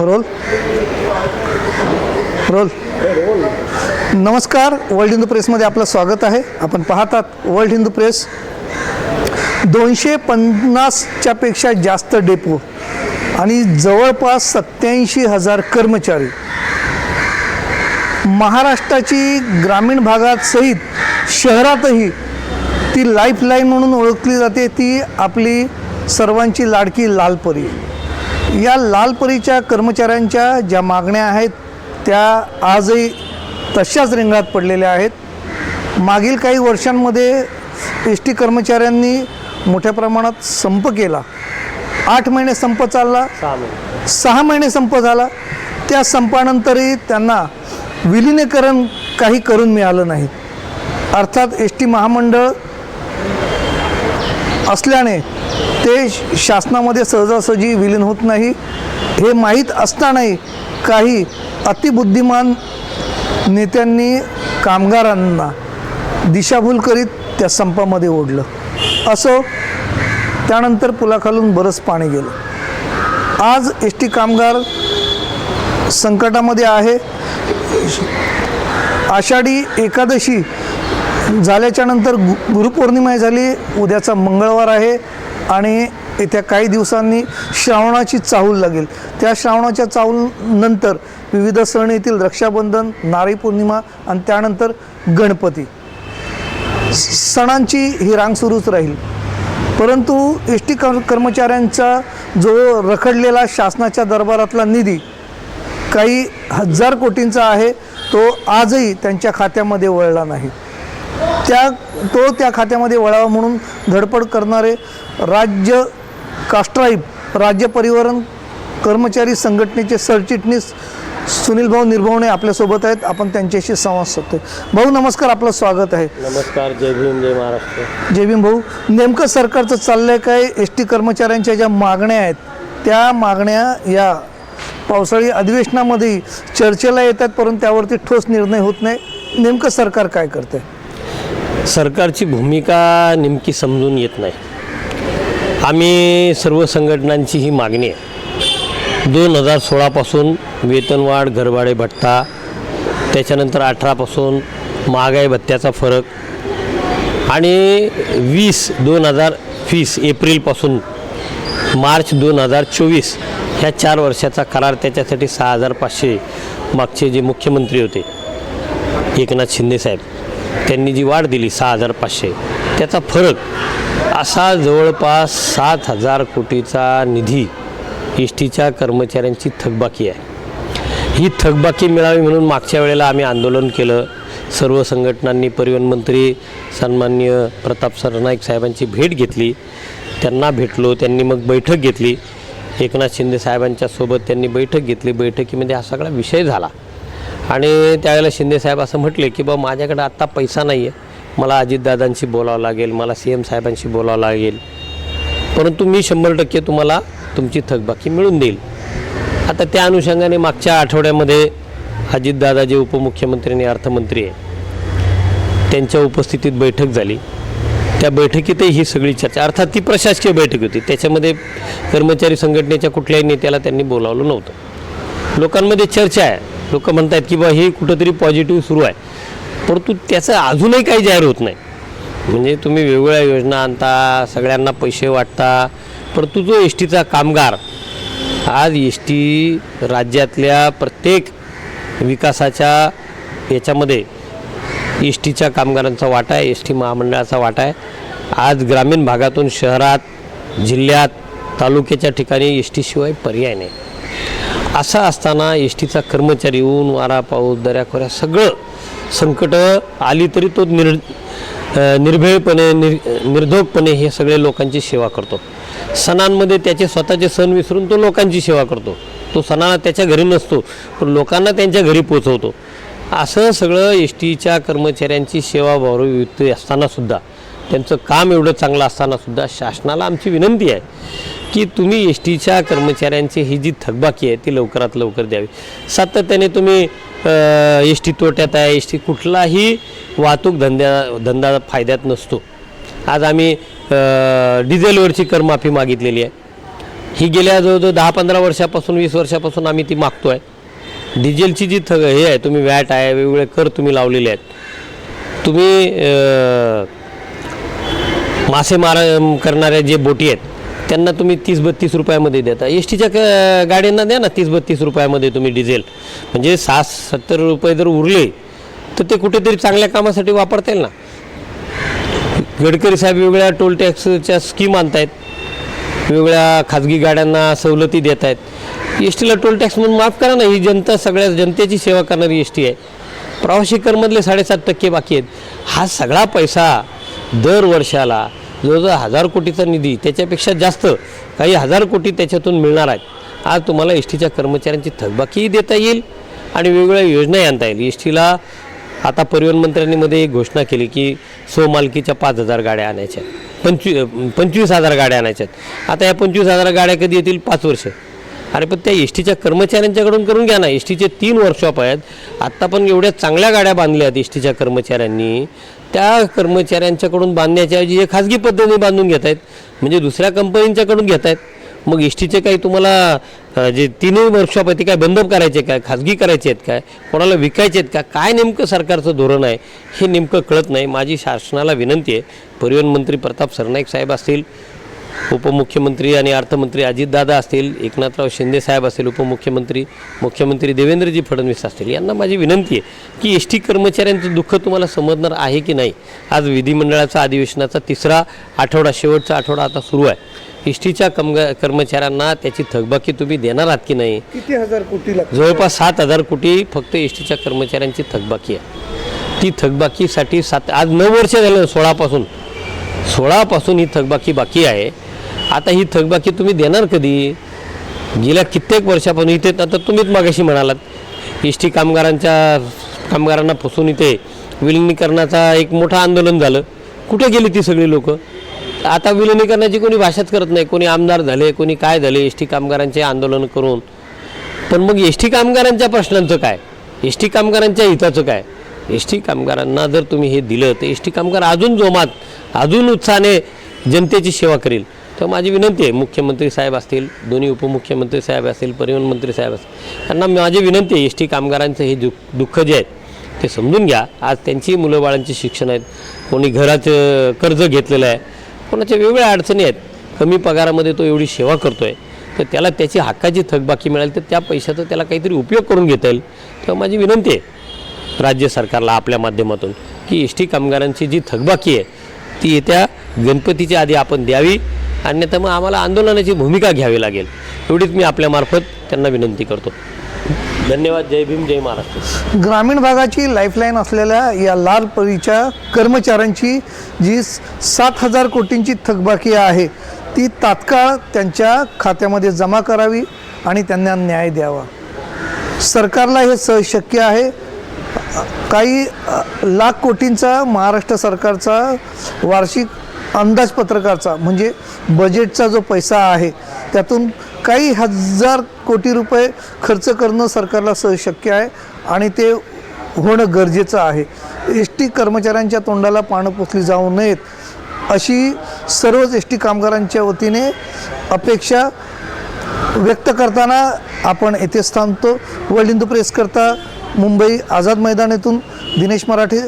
Role? Roll. नमस्कार world Hindu प्रेसमध्ये आपलं स्वागत आहे. आपण पाहतात वर्ल्ड हिंदू प्रेस. दोनशे पन्नासच्या पेक्षा जास्त डेपो आणि जवळपास सत्याऐंशी हजार कर्मचारी. महाराष्ट्राची ग्रामीण भागात सहित शहरातही ती लाईफलाईन म्हणून ओळखली जाते. ती आपली सर्वांची लाडकी लालपरी. या लालपरीच्या कर्मचाऱ्यांच्या ज्या मागण्या आहेत त्या आजही तशाच रिंगणात पडलेल्या आहेत. मागील काही वर्षांमध्ये एस टी कर्मचाऱ्यांनी मोठ्या प्रमाणात संप केला. आठ महिने संप चालला. सहा महिने संप झाला. त्या संपानंतरही त्यांना विलिनीकरण काही करून मिळालं नाही. अर्थात एस टी महामंडळ असल्याने ते शासनामध्ये सहजासहजी विलीन होत नाही हे माहीत असतानाही काही अतिबुद्धिमान नेत्यांनी कामगारांना दिशाभूल करीत त्या संपामध्ये ओढलं. असो त्यानंतर पुलाखालून बरंच पाणी गेलं. आज एस टी कामगार संकटामध्ये आहे. आषाढी एकादशी झाल्याच्यानंतर गु गुरुपौर्णिमा झाली. उद्याचा मंगळवार आहे. आणि येत्या काही दिवसांनी श्रावणाची चाहूल लागेल. त्या श्रावणाच्या चाहूल नंतर विविध सण येतील रक्षाबंधन नारळी पौर्णिमा आणि त्यानंतर गणपती. सणांची ही रांग सुरूच राहील. परंतु एस टी कर्मचाऱ्यांचा जो रखडलेला शासनाच्या दरबारातला निधी काही हजार कोटींचा आहे तो आजही त्यांच्या खात्यामध्ये वळला नाही. त्या तो त्या खात्यामध्ये वळावा म्हणून धडपड करणारे राज्य कास्ट्राईब राज्य परिवहन कर्मचारी संघटनेचे सरचिटणीस सुनील भाऊ निर्भवणे आपल्यासोबत आहेत. आपण त्यांच्याशी संवाद साधतोय. भाऊ नमस्कार. आपलं स्वागत आहे. नमस्कार. जय भीम जय महाराष्ट्र. जय भीम भाऊ नेमकं सरकारचं चाललंय काय? एस टी कर्मचाऱ्यांच्या ज्या मागण्या आहेत त्या मागण्या या पावसाळी अधिवेशनामध्ये चर्चेला येतात परंतु त्यावरती ठोस निर्णय होत नाही. नेमकं सरकार काय करते सरकारची भूमिका नेमकी समजून येत नाही. आम्ही सर्व संघटनांची ही मागणी आहे. दोन हजार सोळापासून वेतनवाढ घरभाडे भत्ता त्याच्यानंतर अठरापासून महागाई भत्त्याचा फरक आणि वीस दोन हजार वीस एप्रिलपासून मार्च दोन हजार चोवीस ह्या चार वर्षाचा करार त्याच्यासाठी सहा हजार पाचशे मागचे जे मुख्यमंत्री होते एकनाथ शिंदेसाहेब त्यांनी जी वाढ दिली सहा हजार पाचशे त्याचा फरक असा जवळपास सात हजार कोटीचा निधी एस टीच्या कर्मचाऱ्यांची थकबाकी आहे. ही थकबाकी मिळावी म्हणून मागच्या वेळेला आम्ही आंदोलन केलं. सर्व संघटनांनी परिवहन मंत्री सन्मान्य प्रताप सरनाईक साहेबांची भेट घेतली. त्यांना भेटलो त्यांनी मग बैठक घेतली. एकनाथ शिंदे साहेबांच्या सोबत त्यांनी बैठक घेतली. बैठकीमध्ये हा सगळा विषय झाला. आणि त्यावेळेला शिंदेसाहेब असं म्हटले की बा माझ्याकडे आत्ता पैसा नाही आहे मला अजितदादांशी बोलावं लागेल मला सी एम साहेबांशी बोलावं लागेल. परंतु मी शंभर टक्के तुम्हाला तुमची थकबाकी मिळून देईल. आता त्या अनुषंगाने मागच्या आठवड्यामध्ये अजितदादा जे उपमुख्यमंत्री आणि अर्थमंत्री आहे त्यांच्या उपस्थितीत बैठक झाली. त्या बैठकीतही ही सगळी चर्चा अर्थात ती प्रशासकीय बैठक होती. त्याच्यामध्ये कर्मचारी संघटनेच्या कुठल्याही नेत्याला त्यांनी बोलावलं नव्हतं. लोकांमध्ये चर्चा आहे. लोक म्हणतात की बा हे कुठंतरी पॉझिटिव्ह सुरू आहे. परंतु त्याचं अजूनही काही जाहीर होत नाही. म्हणजे तुम्ही वेगवेगळ्या योजना आणता सगळ्यांना पैसे वाटता परंतु जो एस टीचा कामगार आज एस टी राज्यातल्या प्रत्येक विकासाच्या याच्यामध्ये एस टीच्या कामगारांचा वाटा आहे एस टी महामंडळाचा वाटा आहे. आज ग्रामीण भागातून शहरात जिल्ह्यात तालुक्याच्या ठिकाणी एस टीशिवाय पर्याय नाही. असं असताना एस टीचा कर्मचारी ऊन वारा पाऊस दऱ्याखोऱ्या सगळं संकट आली तरी तो निर निर्भयपणे निर निर्धोकपणे हे सगळे लोकांची सेवा करतो. सणांमध्ये त्याचे स्वतःचे सण विसरून तो लोकांची सेवा करतो. तो सणाला त्याच्या घरी नसतो पण लोकांना त्यांच्या घरी पोचवतो असं सगळं एस टीच्या कर्मचाऱ्यांची सेवाभावयुक्त असतानासुद्धा त्यांचं काम एवढं चांगलं असतानासुद्धा शासनाला आमची विनंती आहे. की तुम्ही एस टीच्या कर्मचाऱ्यांची ही जी थकबाकी आहे ती लवकरात लवकर द्यावी. सातत्याने तुम्ही एस टी तोट्यात आहे एस टी कुठलाही वाहतूक धंद्या धंदा फायद्यात नसतो. आज आम्ही डिझेलवरची करमाफी मागितलेली आहे. ही गेल्या जवळजवळ दहा पंधरा वर्षापासून वीस वर्षापासून आम्ही ती मागतो आहे डिझेलची जी थग हे आहे तुम्ही वॅट आहे वेगवेगळे कर तुम्ही लावलेले आहेत. तुम्ही अं, मासेमार करणाऱ्या जे बोटी आहेत त्यांना तुम्ही तीस बत्तीस रुपयामध्ये देता. एस टीच्या क गाड्यांना द्या ना तीस बत्तीस रुपयामध्ये तुम्ही डिझेल. म्हणजे सात सत्तर रुपये जर उरले तर ते कुठेतरी चांगल्या कामासाठी वापरता येईल ना. गडकरी साहेब वेगवेगळ्या टोल टॅक्सच्या स्कीम आणतायत. वेगवेगळ्या खाजगी गाड्यांना सवलती देत आहेत एस टीला टोल टॅक्स म्हणून माफ करा ना ही जनता सगळ्या जनतेची सेवा करणारी एस टी आहे. प्रवासी करमधले साडेसात टक्के बाकी आहेत. हा सगळा पैसा दर वर्षाला जवळजवळ हजार कोटीचा निधी त्याच्यापेक्षा जास्त काही हजार कोटी त्याच्यातून मिळणार आहेत. आज तुम्हाला एस टीच्या कर्मचाऱ्यांची थकबाकीही देता येईल आणि वेगवेगळ्या योजनाही आणता येईल. एस टीला आता परिवहन मंत्र्यांनी मध्ये एक घोषणा केली की स्वमालकीच्या पाच हजार गाड्या आणायच्या पंचवी पंचवीस हजार गाड्या आणायच्या आहेत. आता या पंचवीस हजार गाड्या कधी येतील? पाच वर्ष. अरे पण त्या एस टीच्या कर्मचाऱ्यांच्याकडून करून घ्या ना. एस टीचे तीन वर्कशॉप आहेत. आत्ता पण एवढ्या चांगल्या गाड्या बांधल्या आहेत एस टीच्या कर्मचाऱ्यांनी. त्या कर्मचाऱ्यांच्याकडून बांधण्याच्या ऐवजी हे खाजगी पद्धतीने बांधून घेत आहेत. म्हणजे दुसऱ्या कंपनींच्याकडून घेत आहेत. मग एस टीचे काही तुम्हाला जे तीनही वर्कशॉप आहेत ते काय बंद करायचे काय? खाजगी करायचे आहेत काय? कोणाला विकायचे आहेत का? काय नेमकं सरकारचं धोरण आहे? हे नेमकं कळत नाही. माझी शासनाला विनंती आहे. परिवहन मंत्री प्रताप सरनाईक साहेब असतील उपमुख्यमंत्री आणि अर्थमंत्री अजितदादा असतील एकनाथराव शिंदे साहेब असतील उपमुख्यमंत्री मुख्यमंत्री देवेंद्रजी फडणवीस असतील यांना माझी विनंती आहे की एस टी कर्मचाऱ्यांचं दुःख तुम्हाला समजणार आहे की नाही? आज विधिमंडळाचा अधिवेशनाचा तिसरा आठवडा शेवटचा आठवडा आता सुरू आहे. एस टीच्या कमगा कर्मचाऱ्यांना त्याची थकबाकी तुम्ही देणार आहात की नाही? किती हजार कोटी जवळपास सात हजार कोटी फक्त एस टीच्या कर्मचाऱ्यांची थकबाकी आहे. ती थकबाकीसाठी सात आज नऊ वर्ष झालं सोळापासून. सोळापासून ही थकबाकी बाकी आहे. आता ही थकबाकी तुम्ही देणार कधी? गेल्या कित्येक वर्षापासून इथे आता तुम्हीच मागाशी म्हणालात एस टी कामगारांच्या कामगारांना फसून इथे विलिनीकरणाचा एक मोठं आंदोलन झालं. कुठे गेली ती सगळी लोक? आता विलिनीकरणाची कोणी भाषाच करत नाही. कोणी आमदार झाले कोणी काय झाले एस टी कामगारांचे आंदोलन करून. पण मग एस टी कामगारांच्या प्रश्नांचं काय? एस टी कामगारांच्या हिताचं काय? एस टी कामगारांना जर तुम्ही हे दिलं तर एस टी कामगार अजून जोमात अजून उत्साहाने जनतेची सेवा करेल. तर माझी विनंती आहे मुख्यमंत्री साहेब असतील दोन्ही उपमुख्यमंत्री साहेब असतील परिवहन मंत्री साहेब असतील त्यांना माझी विनंती आहे एस टी कामगारांचं हे दुःख दुःख जे आहेत ते समजून घ्या. आज त्यांची मुलं बाळांची शिक्षण आहेत कोणी घराचं कर्ज घेतलेलं आहे कोणाच्या वेगवेगळ्या अडचणी आहेत कमी पगारामध्ये तो एवढी सेवा करतो आहे तर त्याला त्याची हक्काची थकबाकी मिळेल तर त्या पैशाचा त्याला काहीतरी उपयोग करून घेता येईल. तेव्हा माझी विनंती आहे राज्य सरकारला आपल्या माध्यमातून की एस टी कामगारांची जी थकबाकी आहे ती येत्या गणपतीच्या आधी आपण द्यावी. अन्यथा मग आम्हाला आंदोलनाची भूमिका घ्यावी लागेल. एवढीच मी आपल्यामार्फत त्यांना विनंती करतो. धन्यवाद. जय भीम जय महाराष्ट्र. ग्रामीण भागाची लाईफलाईन असलेल्या या लाल परीच्या कर्मचाऱ्यांची जी सात हजार कोटींची थकबाकी आहे ती तात्काळ त्यांच्या खात्यामध्ये जमा करावी आणि त्यांना न्याय द्यावा. सरकारला हे सहज शक्य आहे. काही लाख कोटींचा महाराष्ट्र सरकारचा वार्षिक अंदाजपत्रकाचा म्हणजे बजेटचा जो पैसा आहे त्यातून काही हजार कोटी रुपये खर्च करणं सरकारला सहज शक्य आहे आणि ते होणं गरजेचं आहे. एस टी कर्मचाऱ्यांच्या तोंडाला पानं पोचली जाऊ नयेत अशी सर्वच एस टी कामगारांच्या वतीने अपेक्षा व्यक्त करताना आपण येथेच थांबतो. वर्ल्ड हिंदू प्रेसकरता मुंबई आझाद मैदान येथून दिनेश मराठे